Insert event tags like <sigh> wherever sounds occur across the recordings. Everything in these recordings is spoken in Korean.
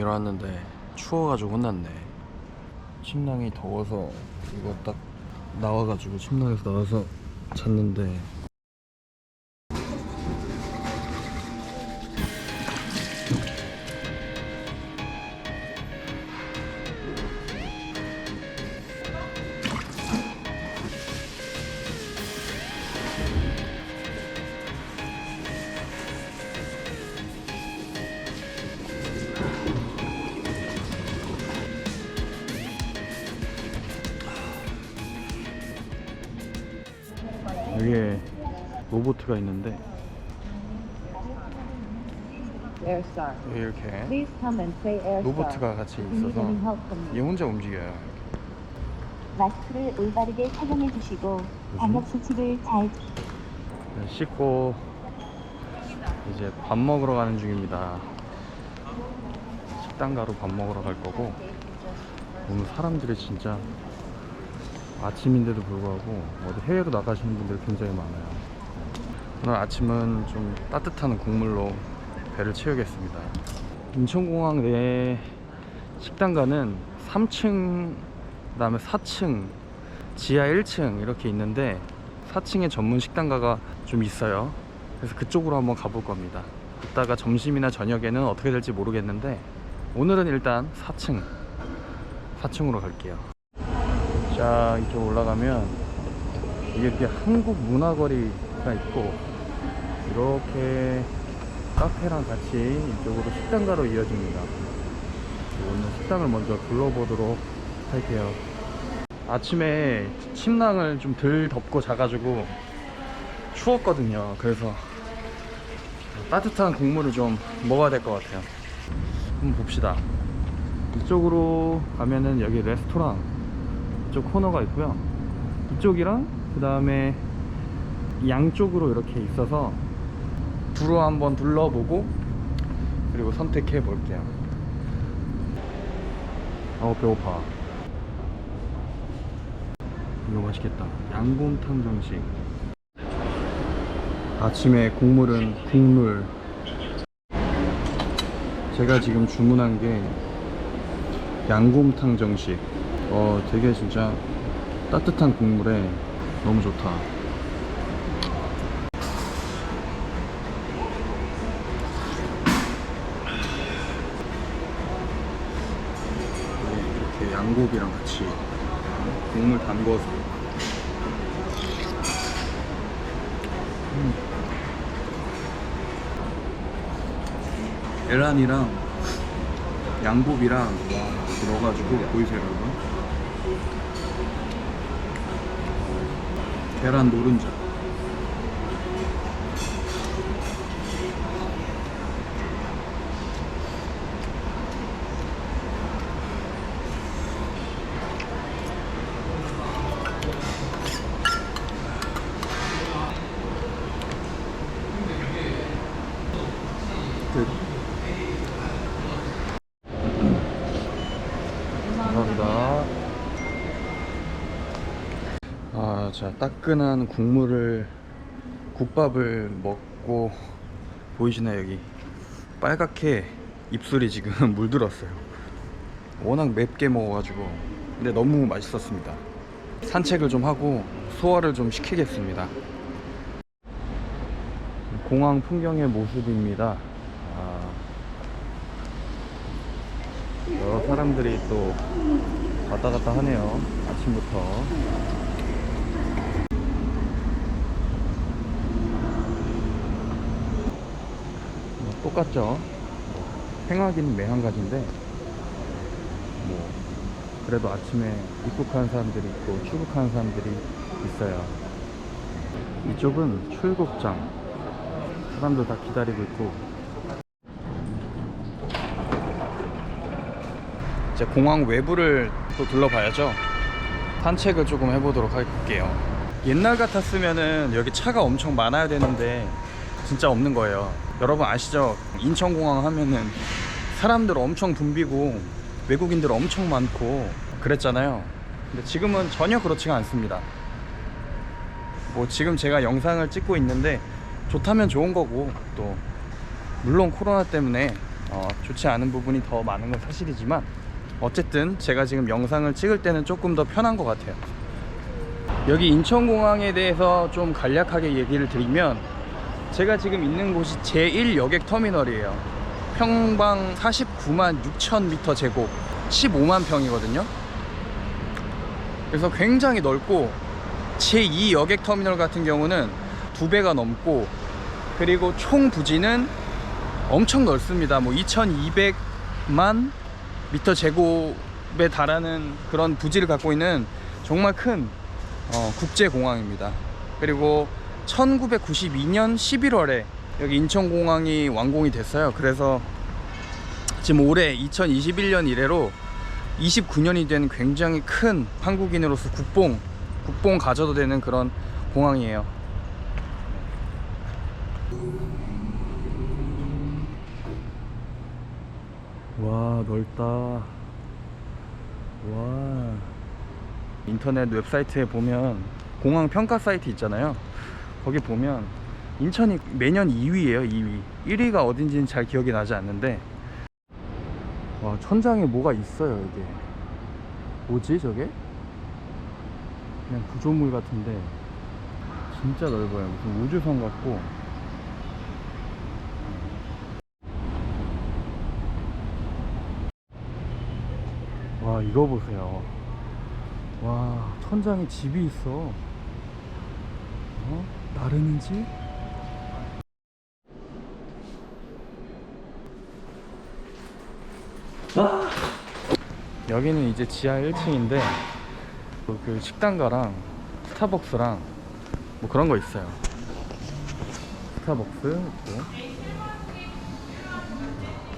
아침 일어났는데 추워가지고 혼났네. 침낭이 더워서 이거 딱 나와가지고 침낭에서 나와서 잤는데 로보트가 있는데. 여기 이렇게 Please come and say Airstar. 로보트가 같이 있어서 얘. 혼자 움직여요 마스크를 올바르게 착용해 주시고 방역 수칙을 잘 네, 씻고 이제 밥 먹으러 가는 중입니다. 식당 가로 밥 먹으러 갈 거고 오늘 사람들이 진짜 아침인데도 불구하고 어디 해외로 나가시는 분들이 굉장히 많아요. 오늘 아침은 좀 따뜻한 국물로 배를 채우겠습니다. 인천공항 내 식당가는 3층 그 다음에 4층 지하 1층 이렇게 있는데 4층에 전문 식당가가 좀 있어요. 그래서 그쪽으로 한번 가볼 겁니다. 이따가 점심이나 저녁에는 어떻게 될지 모르겠는데 오늘은 일단 4층 4층으로 갈게요. 자 이쪽 올라가면 이게 한국 문화거리가 있고 이렇게 카페랑 같이 이쪽으로 식당가로 이어집니다. 오늘 식당을 먼저 둘러보도록 할게요. 아침에 침낭을 좀 덜 덮고 자가지고 추웠거든요. 그래서 따뜻한 국물을 좀 먹어야 될 것 같아요. 한번 봅시다. 이쪽으로 가면은 여기 레스토랑 이쪽 코너가 있고요. 이쪽이랑 그 다음에 양쪽으로 이렇게 있어서 두루 한번 둘러보고 그리고 선택해 볼게요. 어 배고파. 이거 맛있겠다. 양곰탕 정식. 아침에 국물은 국물. 제가 지금 주문한 게 양곰탕 정식. 어, 되게 진짜 따뜻한 국물에 너무 좋다. 양고기랑 같이 국물 담궈서 음. 계란이랑 양고기랑 넣어가지고 보이세요 여러분? 계란 노른자 끝 감사합니다. 아, 자, 따끈한 국물을, 국밥을 먹고, 보이시나요, 여기? 빨갛게 입술이 지금 <laughs> 물들었어요. 워낙 맵게 먹어가지고. 근데 너무 맛있었습니다. 산책을 좀 하고, 소화를 좀 시키겠습니다. 공항 풍경의 모습입니다. 아, 여러 사람들이 또 왔다 갔다 하네요. 아침부터. 뭐 똑같죠? 뭐 행하기는 매한가지인데, 뭐, 그래도 아침에 입국하는 사람들이 있고 출국하는 사람들이 있어요. 이쪽은 출국장. 사람들 다 기다리고 있고, 이제 공항 외부를 또 둘러봐야죠. 산책을 조금 해보도록 할게요. 옛날 같았으면은 여기 차가 엄청 많아야 되는데 진짜 없는 거예요. 여러분 아시죠? 인천공항 하면은 사람들 엄청 붐비고 외국인들 엄청 많고 그랬잖아요. 근데 지금은 전혀 그렇지가 않습니다. 뭐 지금 제가 영상을 찍고 있는데 좋다면 좋은 거고 또 물론 코로나 때문에 어, 좋지 않은 부분이 더 많은 건 사실이지만 어쨌든 제가 지금 영상을 찍을 때는 조금 더 편한 것 같아요. 여기 인천공항에 대해서 좀 간략하게 얘기를 드리면 제가 지금 있는 곳이 제1 여객 터미널이에요. 평방 49만 6천 미터 제곱 15만 평이거든요. 그래서 굉장히 넓고 제2 여객 터미널 같은 경우는 두 배가 넘고 그리고 총 부지는 엄청 넓습니다. 뭐 2,200만 미터 제곱에 달하는 그런 부지를 갖고 있는 정말 큰 어, 국제공항입니다. 그리고 1992년 11월에 여기 인천공항이 완공이 됐어요. 그래서 지금 올해 2021년 이래로 29년이 된 굉장히 큰 한국인으로서 국뽕, 국뽕 가져도 되는 그런 공항이에요. 와 넓다 와 인터넷 웹사이트에 보면 공항 평가 사이트 있잖아요 거기 보면 인천이 매년 2위에요 2위. 1위가 어딘지는 잘 기억이 나지 않는데. 와 천장에 뭐가 있어요 이게? 뭐지 저게? 그냥 구조물 같은데. 진짜 넓어요. 무슨 우주선 같고. 와 이거 보세요. 와 천장에 집이 있어. 어? 나르는 집? 아! 여기는 이제 지하 1층인데 그 식당가랑 스타벅스랑 뭐 그런 거 있어요 스타벅스 있고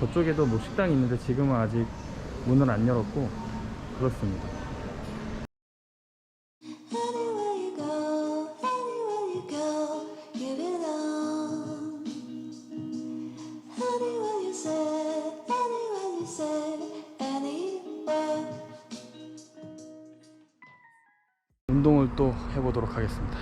저쪽에도 뭐 식당이 있는데 지금은 아직 문을 안 열었고 그렇습니다. 보도록 하겠습니다.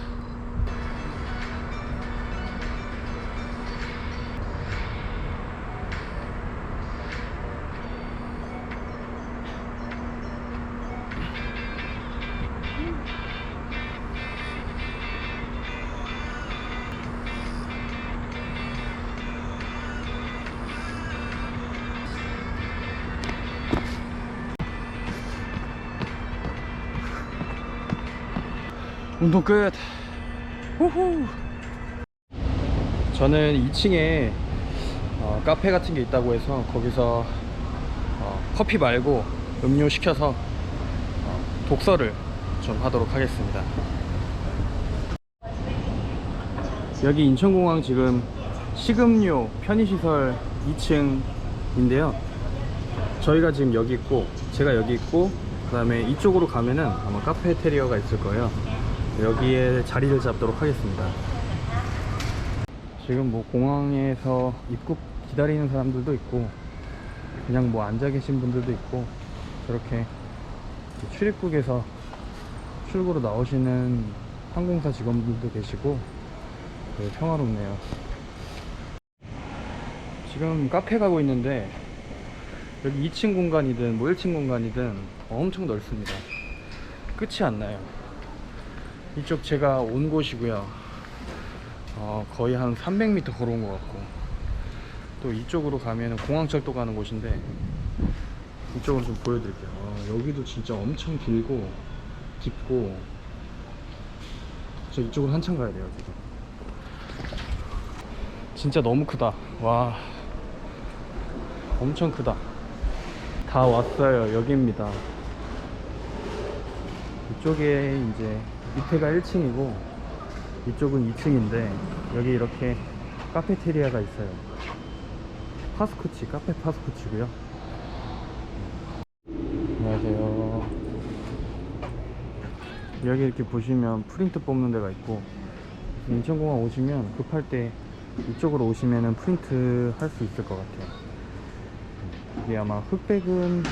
운동 끝. 후후. 저는 2층에 어, 카페 같은 게 있다고 해서 거기서 어, 커피 말고 음료 시켜서 어, 독서를 좀 하도록 하겠습니다. 여기 인천공항 지금 식음료 편의시설 2층인데요. 저희가 지금 여기 있고 제가 여기 있고 그 다음에 이쪽으로 가면은 아마 카페테리어가 있을 거예요. 여기에 자리를 잡도록 하겠습니다. 지금 뭐 공항에서 입국 기다리는 사람들도 있고 그냥 뭐 앉아 계신 분들도 있고 저렇게 출입국에서 출구로 나오시는 항공사 직원분들도 계시고 되게 평화롭네요. 지금 카페 가고 있는데 여기 2층 공간이든 뭐 1층 공간이든 엄청 넓습니다. 끝이 안 나요. 이쪽 제가 온 곳이고요. 어, 거의 한 300m 걸어온 것 같고 또 이쪽으로 가면은 공항철도 가는 곳인데 이쪽으로 좀 보여드릴게요. 어, 여기도 진짜 엄청 길고 깊고 저 이쪽으로 한참 가야 돼요 지금. 진짜 너무 크다. 와 엄청 크다. 다 왔어요. 여기입니다. 이쪽에 이제 밑에가 1층이고 이쪽은 2층인데 여기 이렇게 카페테리아가 있어요. 파스쿠치, 카페 파스쿠치고요. 안녕하세요. 여기 이렇게 보시면 프린트 뽑는 데가 있고 인천공항 오시면 급할 때 이쪽으로 오시면은 프린트 할 수 있을 것 같아요. 이게 아마 흑백은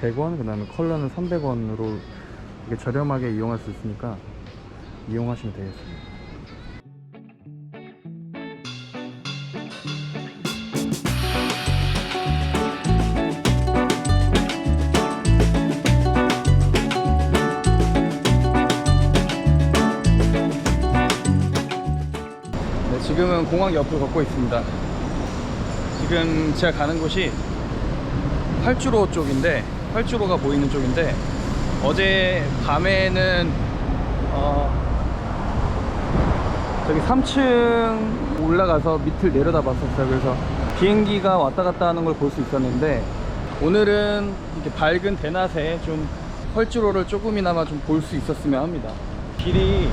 100원, 그 다음에 컬러는 300원으로 이게 저렴하게 이용할 수 있으니까 이용하시면 되겠습니다. 네, 지금은 공항 옆을 걷고 있습니다. 지금 제가 가는 곳이 활주로 쪽인데 활주로가 보이는 쪽인데 어제 밤에는 어, 저기 3층 올라가서 밑을 내려다 봤었어요. 그래서 비행기가 왔다 갔다 하는 걸 볼 수 있었는데 오늘은 이렇게 밝은 대낮에 좀 활주로를 조금이나마 좀 볼 수 있었으면 합니다. 길이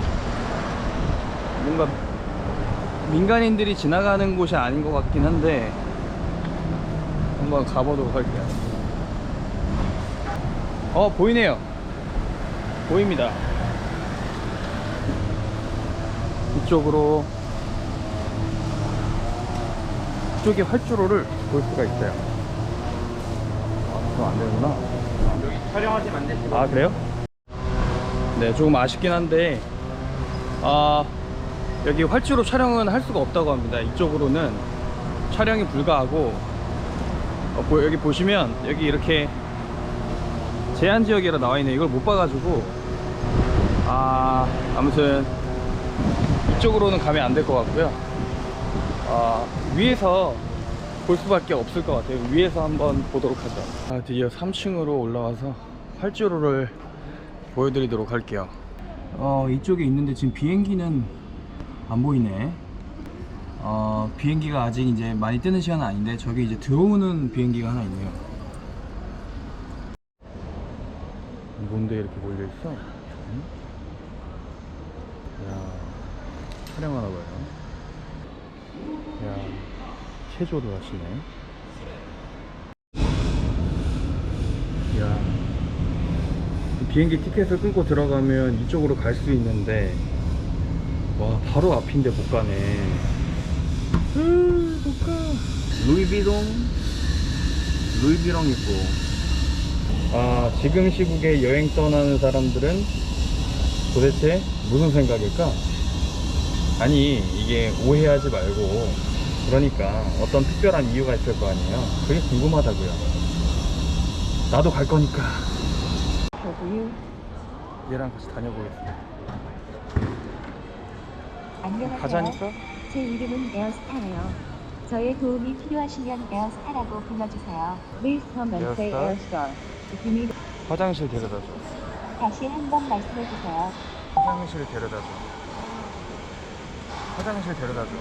뭔가 민간인들이 지나가는 곳이 아닌 것 같긴 한데 한번 가보도록 할게요. 어 보이네요. 보입니다. 이쪽으로 이쪽에 활주로를 볼 수가 있어요. 아, 그럼 안 되구나. 여기 촬영하시면 안 되시고. 아 그래요? 네, 조금 아쉽긴 한데 아 여기 활주로 촬영은 할 수가 없다고 합니다. 이쪽으로는 촬영이 불가하고 어, 보- 여기 보시면 여기 이렇게 제한 지역이라 나와 있네. 이걸 못 봐가지고 아 아무튼 이쪽으로는 가면 안 될 것 같고요. 아 위에서 볼 수밖에 없을 것 같아요. 위에서 한번 보도록 하죠. 아 드디어 3층으로 올라와서 활주로를 보여드리도록 할게요. 어 이쪽에 있는데 지금 비행기는 안 보이네. 어 비행기가 아직 이제 많이 뜨는 시간은 아닌데 저기 이제 들어오는 비행기가 하나 있네요. 뭔데 이렇게 몰려 있어? 응? 야 촬영하나 봐요. 야 체조를 하시네. 야 비행기 티켓을 끊고 들어가면 이쪽으로 갈 수 있는데 와 바로 앞인데 못 가네. 못 가. 루이비동 루이비롱 있고. 아 지금 시국에 여행 떠나는 사람들은 도대체 무슨 생각일까? 아니 이게 오해하지 말고 그러니까 어떤 특별한 이유가 있을 거 아니에요. 그게 궁금하다고요. 나도 갈 거니까. W 얘랑 같이 다녀보겠습니다. 안녕하세요. 가자니까? 제 이름은 에어스타예요. 저의 도움이 필요하시면 에어스타라고 불러주세요. Please come and say Airstar. If you need 화장실 데려다 줘. 다시 한번 말씀해 주세요. 화장실 데려다 줘. 화장실 데려다 줘.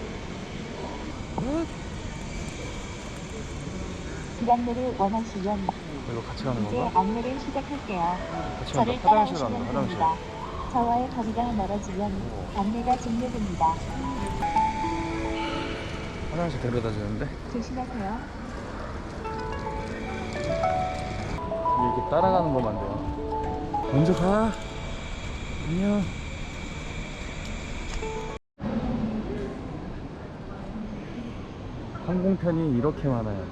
길 안내를 원하시면 이거 같이 가는 이제 건가? 안내를 시작할게요. 같이 저를 간다. 화장실 따라오시면 간다. 화장실. 됩니다. 저와의 거리가 멀어지면 안내가 종료됩니다. 화장실 데려다 주는데 조심하세요. 이렇게 따라가는 거만 돼요. 먼저 가. 안녕. 항공편이 이렇게 많아요.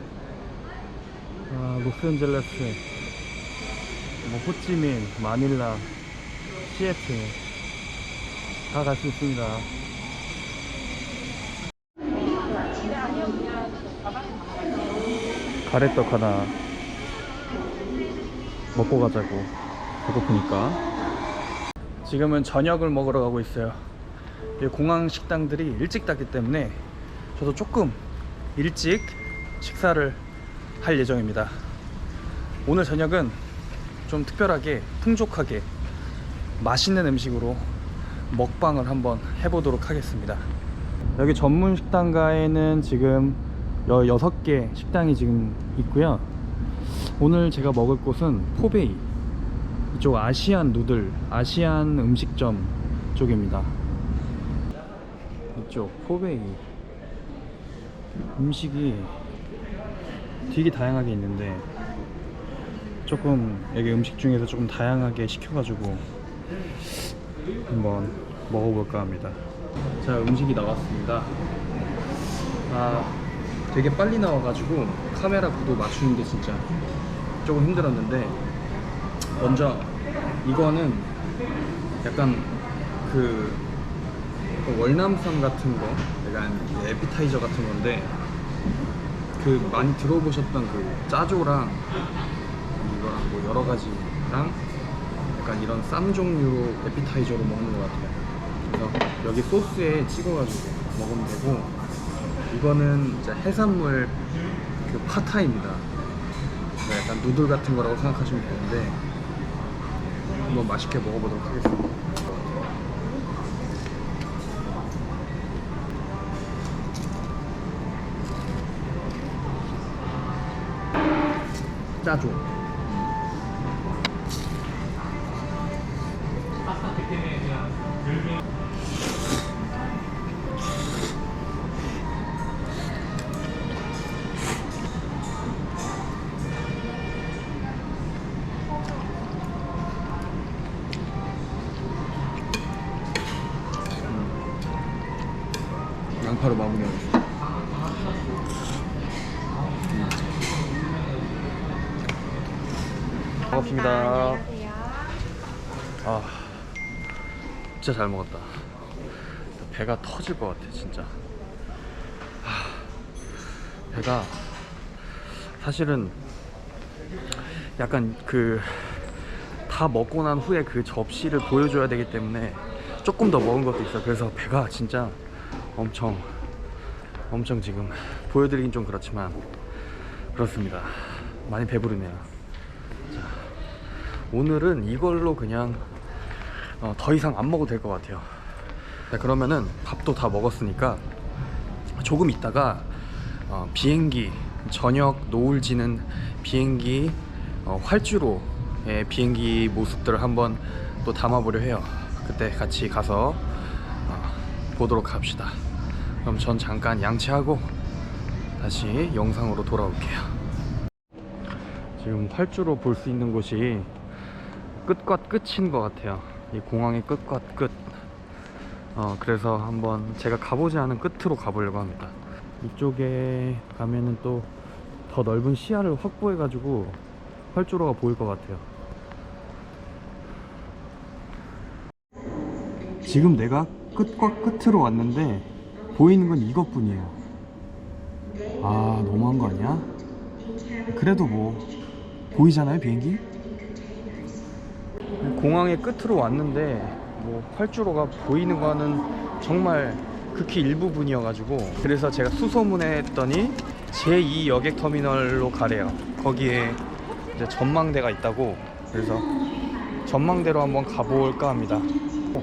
아, 로스앤젤레스, 뭐 호찌민, 마닐라, 시애틀 다 갈 수 있습니다. 가래떡 하나 먹고 가자고 배고프니까 지금은 저녁을 먹으러 가고 있어요 이 공항 식당들이 일찍 닫기 때문에 저도 조금 일찍 식사를 할 예정입니다. 오늘 저녁은 좀 특별하게 풍족하게 맛있는 음식으로 먹방을 한번 해보도록 하겠습니다. 여기 전문 식당가에는 지금 16개 식당이 지금 있고요. 오늘 제가 먹을 곳은 포베이 이쪽 아시안 누들 아시안 음식점 쪽입니다. 이쪽 포베이 음식이 되게 다양하게 있는데 조금 여기 음식 중에서 조금 다양하게 시켜가지고 한번 먹어볼까 합니다. 자 음식이 나왔습니다. 아 되게 빨리 나와가지고 카메라 구도 맞추는 게 진짜 조금 힘들었는데 먼저 이거는 약간 그 월남쌈 같은 거 약간 에피타이저 같은 건데 그 많이 들어보셨던 그 짜조랑 이거랑 뭐 여러 가지랑 약간 이런 쌈 종류로 에피타이저로 먹는 것 같아요 그래서 여기 소스에 찍어가지고 먹으면 되고 이거는 이제 해산물 그 파타입니다. 약간 누들 같은 거라고 생각하시면 되는데 한번 맛있게 먹어보도록 하겠습니다. 양파로 진짜 잘 먹었다. 배가 터질 것 같아, 진짜. 하, 배가 사실은 약간 그 다 먹고 난 후에 그 접시를 보여줘야 되기 때문에 조금 더 먹은 것도 있어. 그래서 배가 진짜 엄청 엄청 지금 보여드리긴 좀 그렇지만 그렇습니다. 많이 배부르네요. 자, 오늘은 이걸로 그냥 어, 더 이상 안 먹어도 될 것 같아요. 자, 그러면은 밥도 다 먹었으니까 조금 있다가 어, 비행기 저녁 노을 지는 비행기 어, 활주로의 비행기 모습들을 한번 또 담아보려 해요. 그때 같이 가서 어, 보도록 합시다. 그럼 전 잠깐 양치하고 다시 영상으로 돌아올게요. 지금 활주로 볼 수 있는 곳이 끝과 끝인 것 같아요. 이 공항의 끝과 끝. 어, 그래서 한번 제가 가보지 않은 끝으로 가보려고 합니다. 이쪽에 가면은 또 더 넓은 시야를 확보해 가지고 활주로가 보일 것 같아요. 지금 내가 끝과 끝으로 왔는데 보이는 건 이것뿐이에요. 아, 너무한 거 아니야? 그래도 뭐 보이잖아요, 비행기? 공항의 끝으로 왔는데 뭐 활주로가 보이는 거는 정말 극히 일부분이어가지고 그래서 제가 수소문에 했더니 제2 여객 터미널로 가래요. 거기에 이제 전망대가 있다고 그래서 전망대로 한번 가볼까 합니다.